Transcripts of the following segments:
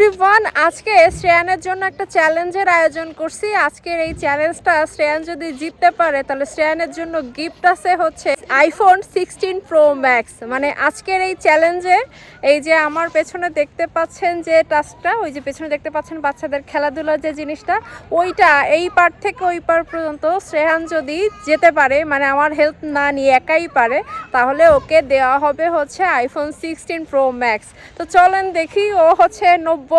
Everyone আজকে শ্রেয়ানের জন্য একটা চ্যালেঞ্জের আয়োজন করছি। আজকের এই চ্যালেঞ্জটা শ্রেয়ান যদি জিততে পারে, তাহলে শ্রেয়ানের জন্য গিফট আছে হচ্ছে আইফোন সিক্সটিন প্রো ম্যাক্স মানে আজকের এই চ্যালেঞ্জে এই যে আমার পেছনে দেখতে পাচ্ছেন যে টাস্কটা ওই যে পেছনে দেখতে পাচ্ছেন বাচ্চাদের খেলাধুলার যে জিনিসটা, ওইটা এই পার থেকে ওই পার পর্যন্ত শ্রেয়ান যদি যেতে পারে মানে আমার হেল্প না নিয়ে একাই পারে, তাহলে ওকে দেওয়া হবে হচ্ছে আইফোন সিক্সটিন প্রো ম্যাক্স তো চলেন দেখি, ও হচ্ছে নব্য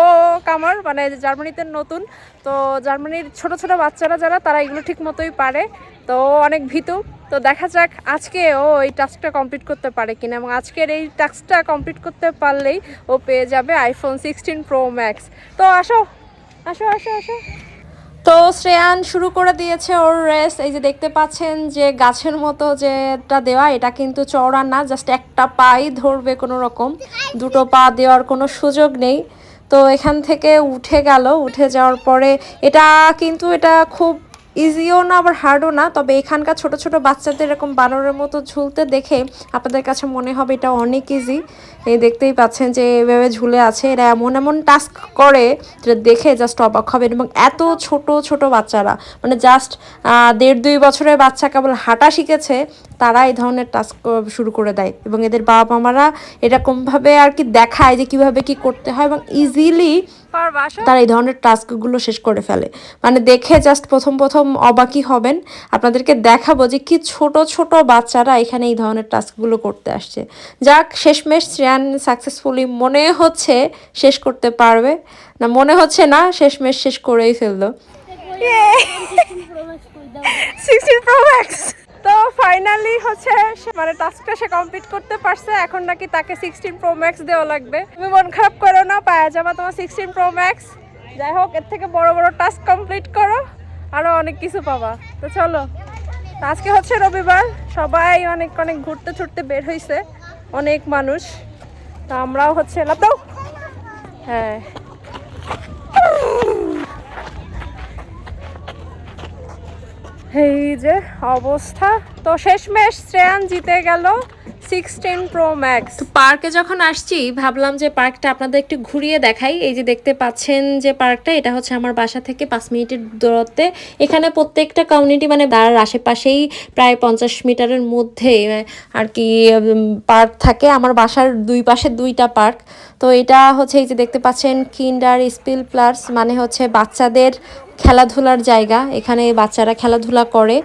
কামার মানে জার্মানিতে নতুন, তো জার্মানির ছোট ছোট বাচ্চারা যারা, তারা এগুলো ঠিক মতোই পারে। তো অনেক ভীতু। তো দেখা যাক আজকে ও এই টাস্কটা কমপ্লিট করতে পারে কিনা এবং আজকের এই টাস্কটা কমপ্লিট করতে পারলেই ও পেয়ে যাবে আইফোন সিক্সটিন প্রো ম্যাক্স তো আসো আসো আসো আসো। তো শ্রেয়ান শুরু করে দিয়েছে ওর রেস। এই যে দেখতে পাচ্ছেন যে গাছের মতো যেটা দেওয়া, এটা কিন্তু চওড়া না, জাস্ট একটা পাই ধরবে কোনো রকম। দুটো পা দেওয়ার কোনো সুযোগ নেই। তো এখান থেকে উঠে গেল। উঠে যাওয়ার পরে এটা কিন্তু এটা খুব ইজিও না, আবার হার্ডও না, তবে এখানকার ছোট ছোট বাচ্চাদের এরকম বানরের মতো ঝুলতে দেখে আপনাদের কাছে মনে হবে এটা অনেক ইজি এই দেখতেই পাচ্ছেন যে এভাবে ঝুলে আছে। এরা এমন এমন টাস্ক করে যেটা দেখে জাস্ট অবাক হবেন এবং এত ছোট ছোট বাচ্চারা মানে জাস্ট দেড় দুই বছরের বাচ্চা কেবল হাঁটা শিখেছে তারা এই ধরনের টাস্ক শুরু করে দেয় এবং এদের বাবা মারা এরকমভাবে আর কি দেখায় যে কীভাবে কি করতে হয় এবং ইজিলি তারা এই ধরনের টাস্কগুলো শেষ করে ফেলে। মানে দেখে জাস্ট প্রথম প্রথম অবাকই হবেন। আপনাদেরকে দেখাবো যে কি ছোট ছোট বাচ্চারা এখানে এই ধরনের টাস্কগুলো করতে আসছে। যাক শেষমেশ শ্রেয়ান সাকসেসফুলি মনে হচ্ছে শেষ করতে পারবে। না মনে হচ্ছে না শেষমেশ শেষ করেই ফেলল। সিক্সটিন প্রো ম্যাক্স তো হচ্ছে মানে টাস্কটা সে কমপ্লিট করতে পারছে, এখন নাকি তাকে সিক্সটিন প্রো ম্যাক্স দেওয়া লাগবে। তুমি মন খারাপ করো না পাওয়া যাবা তোমার সিক্সটিন প্রো ম্যাক্স যাই হোক, এর থেকে বড় বড় টাস্ক কমপ্লিট করো, আরও অনেক কিছু পাবা। তো চলো, আজকে হচ্ছে রবিবার, সবাই অনেক অনেক ঘুরতে ছুটতে বের হয়েছে অনেক মানুষ। তো আমরাও হচ্ছে লাভ দাও হ্যাঁ। এই যে অবস্থা। তো শেষমেশ শ্রেয়ান জিতে গেল সিক্সটিন প্রো ম্যাক্স। পার্কে যখন আসছি, ভাবলাম যে পার্কটা আপনাদের একটু ঘুরিয়ে দেখাই। এই যে দেখতে পাচ্ছেন যে পার্কটা, এটা হচ্ছে আমার বাসা থেকে পাঁচ মিনিটের দূরত্বে। এখানে প্রত্যেকটা কমিউনিটি মানে তার আশেপাশেই প্রায় পঞ্চাশ মিটারের মধ্যে আর কি পার্ক থাকে। আমার বাসার দুই পাশে দুইটা পার্ক। তো এটা হচ্ছে এই যে দেখতে পাচ্ছেন কিন্ডার স্পিল প্লাস মানে হচ্ছে বাচ্চাদের খেলাধুলার জায়গা। এখানে বাচ্চারা খেলাধুলা করে।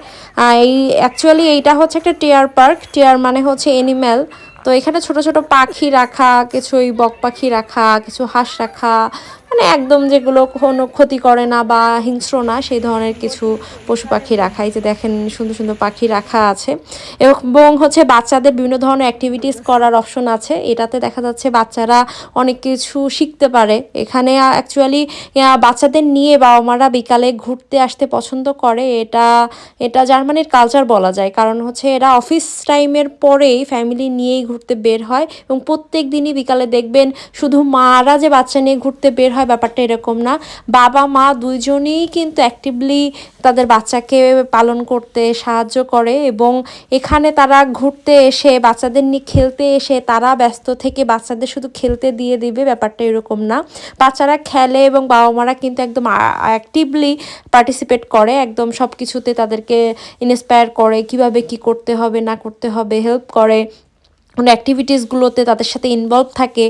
এই অ্যাকচুয়ালি এইটা হচ্ছে একটা টিয়ার পার্ক। টিয়ার মানে হচ্ছে এনিম্যাল তো এখানে ছোট ছোট পাখি রাখা, কিছু ওই বক পাখি রাখা, কিছু হাঁস রাখা মানে একদম যেগুলো কোনো ক্ষতি করে না বা হিংস্র না, সেই ধরনের কিছু পশু পাখি রাখা এই যে দেখেন সুন্দর সুন্দর পাখি রাখা আছে। এবং হচ্ছে বাচ্চাদের বিভিন্ন ধরনের অ্যাক্টিভিটিস করার অপশন আছে। এটাতে দেখা যাচ্ছে বাচ্চারা অনেক কিছু শিখতে পারে। এখানে অ্যাকচুয়ালি বাচ্চাদের নিয়ে বাবা মারা বিকালে ঘুরতে আসতে পছন্দ করে। এটা এটা জার্মানির কালচার বলা যায়। কারণ হচ্ছে এরা অফিস টাইমের পরেই ফ্যামিলি নিয়েই ঘুরতে বের হয়। এবং প্রত্যেক দিনই বিকালে দেখবেন শুধু মারা যে বাচ্চা নিয়ে ঘুরতে বের হয় ব্যাপারটা এরকম না। বাবা, মা দুইজনেই কিন্তু অ্যাক্টিভলি তাদের বাচ্চাকে পালন করতে সাহায্য করে এবং এখানে তারা ঘুরতে এসে, বাচ্চাদের নিয়ে খেলতে এসে তারা ব্যস্ত থেকে বাচ্চাদের শুধু খেলতে দিয়ে দিবে, ব্যাপারটা এরকম না। বাচ্চারা খেলে এবং বাবা মারা কিন্তু একদম অ্যাক্টিভলি পার্টিসিপেট করে, একদম সব কিছুতে তাদেরকে ইন্সপায়ার করে কীভাবে কি করতে হবে, না করতে হবে হেল্প করে। কোনো অ্যাক্টিভিটিসগুলোতে তাদের সাথে ইনভলভ থাকে।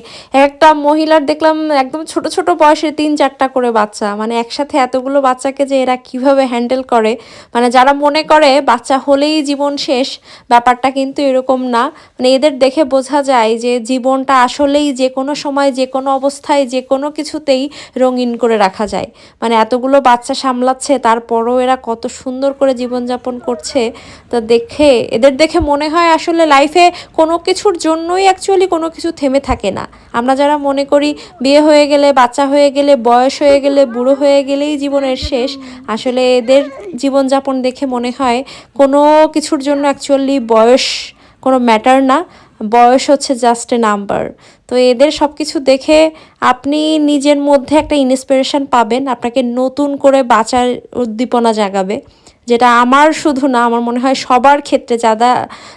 একটা মহিলার দেখলাম একদম ছোট ছোট বয়সে তিন চারটা করে বাচ্চা। মানে একসাথে এতগুলো বাচ্চাকে যে এরা কীভাবে হ্যান্ডেল করে? মানে যারা মনে করে বাচ্চা হলেই জীবন শেষ, ব্যাপারটা কিন্তু এরকম না। মানে এদের দেখে বোঝা যায় যে জীবনটা আসলেই যে কোনো সময়, যে কোনো অবস্থায়, যে কোনো কিছুতেই রঙিন করে রাখা যায়। মানে এতগুলো বাচ্চা সামলাচ্ছে, তারপরও এরা কত সুন্দর করে জীবনযাপন করছে। তো দেখে, এদের দেখে মনে হয় আসলে লাইফে কোনো কিছুর জন্যই অ্যাকচুয়ালি কোনো কিছু থেমে থাকে না। আমরা যারা মনে করি বিয়ে হয়ে গেলে, বাচ্চা হয়ে গেলে, বয়স হয়ে গেলে, বুড়ো হয়ে গেলেই জীবনের শেষ, আসলে এদের জীবনযাপন দেখে মনে হয় কোনো কিছুর জন্য অ্যাকচুয়ালি বয়স কোনো ম্যাটার না। বয়স হচ্ছে জাস্ট এ নাম্বার তো এদের সব কিছু দেখে আপনি নিজের মধ্যে একটা ইন্সপিরেশন পাবেন, আপনাকে নতুন করে বাঁচার উদ্দীপনা জাগাবে। যেটা আমার শুধু না, আমার মনে হয় সবার ক্ষেত্রে যারা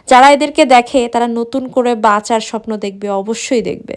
যারা এদেরকে দেখে, তারা নতুন করে বাঁচার স্বপ্ন দেখবে, অবশ্যই দেখবে।